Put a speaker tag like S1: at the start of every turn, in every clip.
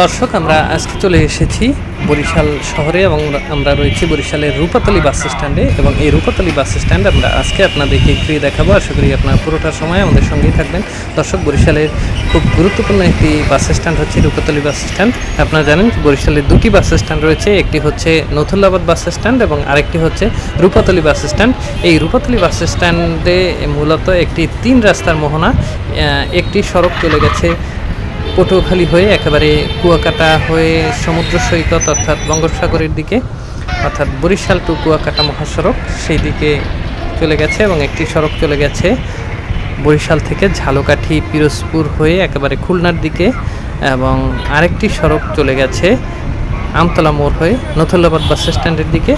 S1: দর্শক, আমরা আজকে চলে এসেছি বরিশাল শহরে এবং আমরা রয়েছি বরিশালের রূপাতলি বাস স্ট্যান্ডে এবং এই রূপাতলি বাস স্ট্যান্ড আমরা আজকে আপনাদেরকে ঘুরিয়ে দেখাবো। আশা করি আপনার পুরোটা সময় আমাদের সঙ্গেই থাকবেন। দর্শক, বরিশালের খুব গুরুত্বপূর্ণ একটি বাস স্ট্যান্ড হচ্ছে রূপাতলি বাস স্ট্যান্ড। আপনারা জানেন বরিশালের দুটি বাস স্ট্যান্ড রয়েছে, একটি হচ্ছে নথুল্লাবাদ বাস স্ট্যান্ড এবং আরেকটি হচ্ছে রূপাতলি বাস স্ট্যান্ড। এই রূপাতলি বাস স্ট্যান্ডে মূলত একটি তিন রাস্তার মোহনা একটি সড়ক চলে গেছে পটুয়াখালী হয়ে একেবারে কুয়াকাটা হয়ে সমুদ্র সৈকত অর্থাৎ বঙ্গোপসাগরের দিকে, অর্থাৎ বরিশাল টু কুয়াকাটা মহাসড়ক, সেই দিকে চলে গেছে এবং একটি সড়ক চলে গেছে বরিশাল থেকে ঝালকাঠি, পিরোজপুর হয়ে একেবারে খুলনার দিকে এবং আরেকটি সড়ক চলে গেছে আমতলা মোড় হয়ে নথুল্লাবাদ বাস স্ট্যান্ডের দিকে।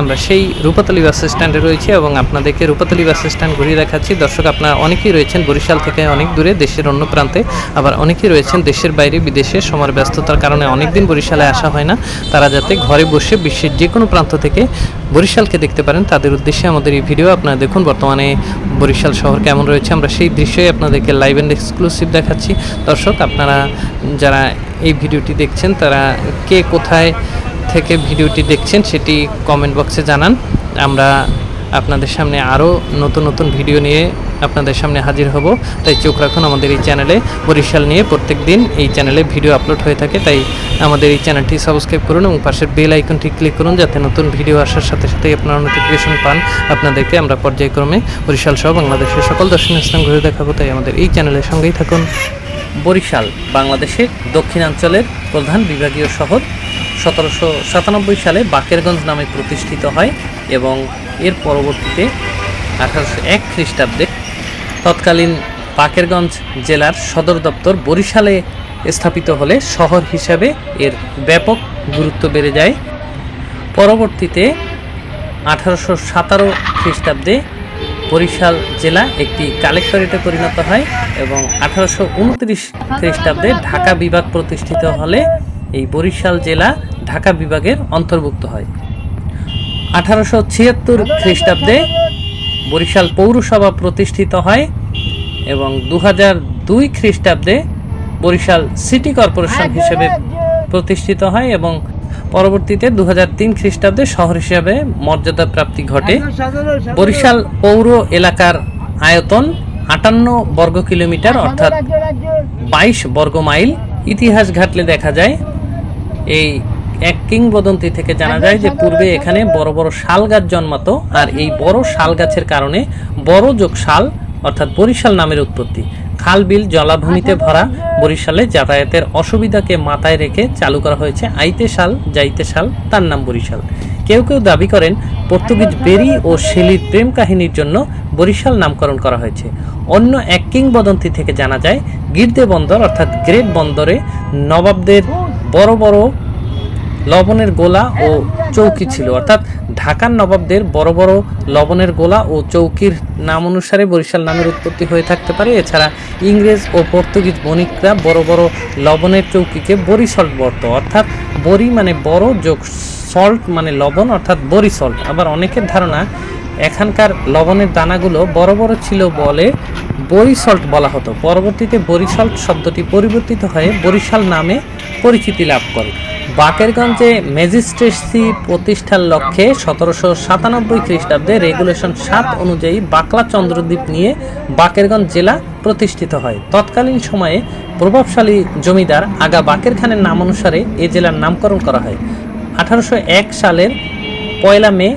S1: আমরা সেই রূপাতলি বাস স্ট্যান্ডে রয়েছি এবং আপনাদেরকে রূপাতলি বাস স্ট্যান্ড ঘুরিয়ে দেখাচ্ছি। দর্শক, আপনারা অনেকেই রয়েছেন বরিশাল থেকে অনেক দূরে, দেশের অন্য প্রান্তে। আবার অনেকেই রয়েছেন দেশের বাইরে বিদেশে। সময়ের ব্যস্ততার কারণে অনেক দিন বরিশালে আসা হয় না। তারা যাতে ঘরে বসে বিশ্বের যে কোনো প্রান্ত থেকে বরিশালকে দেখতে পারেন, তাদের উদ্দেশ্যে আমাদের এই ভিডিও আপনারা দেখুন। বর্তমানে বরিশাল শহর কেমন রয়েছে, আমরা সেই দৃশ্যই আপনাদেরকে লাইভ অ্যান্ড এক্সক্লুসিভ দেখাচ্ছি। দর্শক, আপনারা যারা এই ভিডিওটি দেখছেন, তারা কে কোথায় থেকে ভিডিওটি দেখছেন সেটি কমেন্ট বক্সে জানান। আমরা আপনাদের সামনে আরও নতুন নতুন ভিডিও নিয়ে আপনাদের সামনে হাজির হব। তাই চোখ রাখুন আমাদের এই চ্যানেলে। বরিশাল নিয়ে প্রত্যেক দিন এই চ্যানেলে ভিডিও আপলোড হয়ে থাকে। তাই আমাদের এই চ্যানেলটি সাবস্ক্রাইব করুন এবং পাশের বেল আইকনটি ক্লিক করুন যাতে নতুন ভিডিও আসার সাথে সাথে আপনারা নোটিফিকেশন পান। আপনাদেরকে আমরা পর্যায়ক্রমে বরিশাল সহ বাংলাদেশের সকল দর্শনীয় স্থান ঘুরে দেখাবো। তাই আমাদের এই চ্যানেলের সঙ্গেই থাকুন। বরিশাল, বাংলাদেশের দক্ষিণাঞ্চলের প্রধান বিভাগীয় শহর সতেরোশো সাতানব্বই সালে বাকেরগঞ্জ নামে প্রতিষ্ঠিত হয় এবং এর পরবর্তীতে আঠারোশো এক খ্রিস্টাব্দে তৎকালীন বাকেরগঞ্জ জেলার সদর দপ্তর বরিশালে স্থাপিত হলে শহর হিসাবে এর ব্যাপক গুরুত্ব বেড়ে যায়। পরবর্তীতে আঠারোশো সাতারো খ্রিস্টাব্দে বরিশাল জেলা একটি কালেক্টরেটে পরিণত হয় এবং আঠারোশো উনত্রিশ খ্রিস্টাব্দে ঢাকা বিভাগ প্রতিষ্ঠিত হলে এই বরিশাল জেলা ঢাকা বিভাগের অন্তর্ভুক্ত হয়। আঠারোশো ছিয়াত্তর খ্রিস্টাব্দে বরিশাল পৌরসভা প্রতিষ্ঠিত হয় এবং দু হাজার দুই খ্রিস্টাব্দে বরিশাল সিটি কর্পোরেশন হিসেবে প্রতিষ্ঠিত হয় এবং পরবর্তীতে দু হাজার তিন খ্রিস্টাব্দে শহর হিসাবে মর্যাদা প্রাপ্তি ঘটে। বরিশাল পৌর এলাকার আয়তন আটান্ন বর্গ কিলোমিটার, অর্থাৎ বাইশ বর্গ মাইল। ইতিহাস ঘাটলে দেখা যায়, এই এক কিংবদন্তি থেকে জানা যায় যে পূর্বে এখানে বড় বড় শাল গাছ জন্মাতো, আর এই বড় শাল গাছের কারণে বড় যোগ শাল, অর্থাৎ বরিশাল নামের উৎপত্তি। খাল, বিল, জলাভূমিতে ভরা বরিশালে যাতায়াতের অসুবিধাকে মাথায় রেখে চালু করা হয়েছে আইতে শাল, যাইতে শাল, তার নাম বরিশাল। কেউ কেউ দাবি করেন পর্তুগিজ বেরি ও শেলির প্রেম কাহিনীর জন্য বরিশাল নামকরণ করা হয়েছে। অন্য এক কিংবদন্তি থেকে জানা যায়, গির্দে বন্দর, অর্থাৎ গ্রেট বন্দরে নবাবদের বড় বড় লবণের গোলা ও চৌকি ছিল। অর্থাৎ ঢাকার নবাবদের বড় বড় লবণের গোলা ও চৌকির নাম অনুসারে বরিশাল নামের উৎপত্তি হয়ে থাকতে পারে। এছাড়া ইংরেজ ও পর্তুগিজ বণিকরা বড় বড় লবণের চৌকিকে বরি সল্ট বর্ত অর্থাৎ বরি মানে বড় যোগ সল্ট মানে লবণ, অর্থাৎ বরি সল্ট আবার অনেকের ধারণা এখানকার লবণের দানাগুলো বড় বড় ছিল বলে বরিসল্ট বলা হতো। পরবর্তীতে বরিসল্ট শব্দটি পরিবর্তিত হয়ে বরিশাল নামে পরিচিতি লাভ করে। বাকেরগঞ্জে ম্যাজিস্ট্রেসি প্রতিষ্ঠার লক্ষ্যে সতেরোশো সাতানব্বই খ্রিস্টাব্দে রেগুলেশন সাত অনুযায়ী বাকলা চন্দ্রদ্বীপ নিয়ে বাকেরগঞ্জ জেলা প্রতিষ্ঠিত হয়। তৎকালীন সময়ে প্রভাবশালী জমিদার আগা বাকের খানের নাম অনুসারে এ জেলার নামকরণ করা হয়। আঠারোশো এক সালের পয়লা মে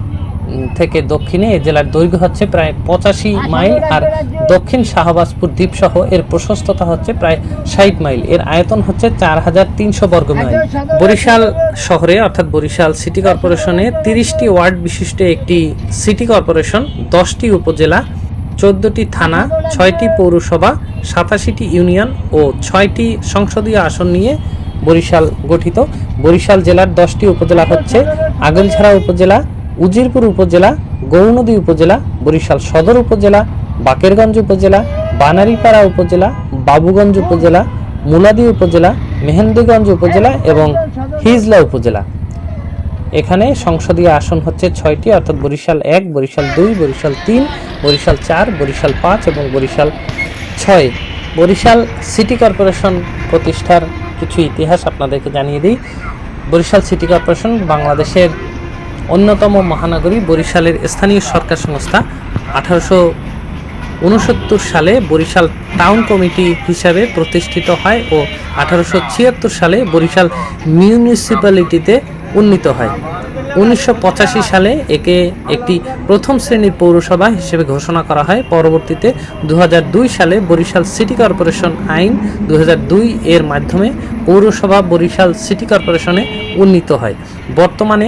S1: থেকে দক্ষিণে এ জেলার দৈর্ঘ্য হচ্ছে প্রায় পঁচাশি মাইল আর দক্ষিণ শাহবাজপুর দ্বীপ সহ এর প্রশস্ততা হচ্ছে প্রায় ষাট মাইল। এর আয়তন হচ্ছে চার হাজার তিনশো বর্গ মাইল। বরিশাল শহরে অর্থাৎ বরিশাল সিটি কর্পোরেশনে তিরিশটি ওয়ার্ড বিশিষ্ট একটি সিটি কর্পোরেশন দশটি উপজেলা চোদ্দটি থানা ছয়টি পৌরসভা সাতাশিটি ইউনিয়ন ও ছয়টি সংসদীয় আসন নিয়ে বরিশাল গঠিত। বরিশাল জেলার দশটি উপজেলা হচ্ছে আগলছাড়া উপজেলা উজিরপুর উপজেলা গৌনদী উপজেলা, বরিশাল সদর উপজেলা, বাকেরগঞ্জ উপজেলা, বানারীপাড়া উপজেলা, বাবুগঞ্জ উপজেলা, মুলাদি উপজেলা, মেহেন্দিগঞ্জ উপজেলা এবং হিজলা উপজেলা। এখানে সংসদীয় আসন হচ্ছে ছয়টি, অর্থাৎ বরিশাল এক, বরিশাল দুই, বরিশাল তিন, বরিশাল চার, বরিশাল পাঁচ এবং বরিশাল ছয়। বরিশাল সিটি কর্পোরেশন প্রতিষ্ঠার কিছু ইতিহাস আপনাদেরকে জানিয়ে দিই। বরিশাল সিটি কর্পোরেশন বাংলাদেশের অন্যতম মহানগরী বরিশালের স্থানীয় সরকার সংস্থা। আঠারোশো উনসত্তর সালে বরিশাল টাউন কমিটি হিসাবে প্রতিষ্ঠিত হয় ও আঠারোশো ছিয়াত্তর সালে বরিশাল মিউনিসিপ্যালিটিতে উন্নীত হয়। উনিশশো পঁচাশি সালে একে একটি প্রথম শ্রেণির পৌরসভা হিসেবে ঘোষণা করা হয়। পরবর্তীতে দু হাজার দুই সালে বরিশাল সিটি কর্পোরেশন আইন দু হাজার দুই এর মাধ্যমে পৌরসভা বরিশাল সিটি কর্পোরেশনে উন্নীত হয়। বর্তমানে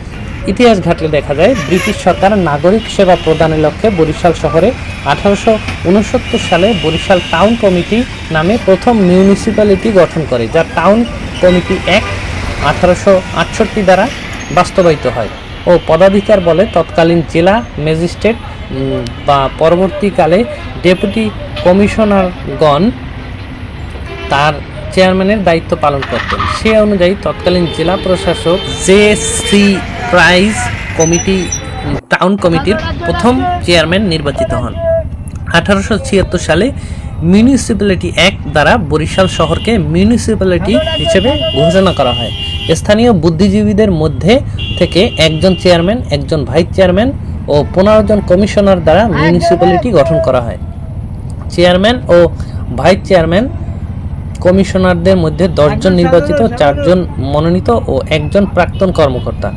S1: ইতিহাস ঘাটলে দেখা যায়, ব্রিটিশ সরকার নাগরিক সেবা প্রদানের লক্ষ্যে বরিশাল শহরে আঠারোশো উনসত্তর সালে বরিশাল টাউন কমিটি নামে প্রথম মিউনিসিপ্যালিটি গঠন করে, যা টাউন কমিটি এক আঠারোশো দ্বারা বাস্তবায়িত হয়। ও পদাধিকার বলে তৎকালীন জেলা ম্যাজিস্ট্রেট বা পরবর্তীকালে ডেপুটি কমিশনারগণ তার চেয়ারম্যানের দায়িত্ব পালন করতেন। সে অনুযায়ী তৎকালীন জেলা প্রশাসক J C Price committee, town কমিটির প্রথম চেয়ারম্যান নির্বাচিত হন। আঠারোশো ছিয়াত্তর সালে মিউনিসিপ্যালিটি অ্যাক্ট দ্বারা বরিশাল শহরকে মিউনিসিপ্যালিটি হিসেবে ঘোষণা করা হয়। স্থানীয় বুদ্ধিজীবীদের মধ্যে থেকে একজন চেয়ারম্যান, একজন ভাইস চেয়ারম্যান ও পনেরো জন কমিশনার দ্বারা মিউনিসিপ্যালিটি গঠন করা হয়। চেয়ারম্যান ও ভাইস চেয়ারম্যান কমিশনারদের মধ্যে দশজন নির্বাচিত, চারজন মনোনীত ও একজন প্রাক্তন কর্মকর্তা।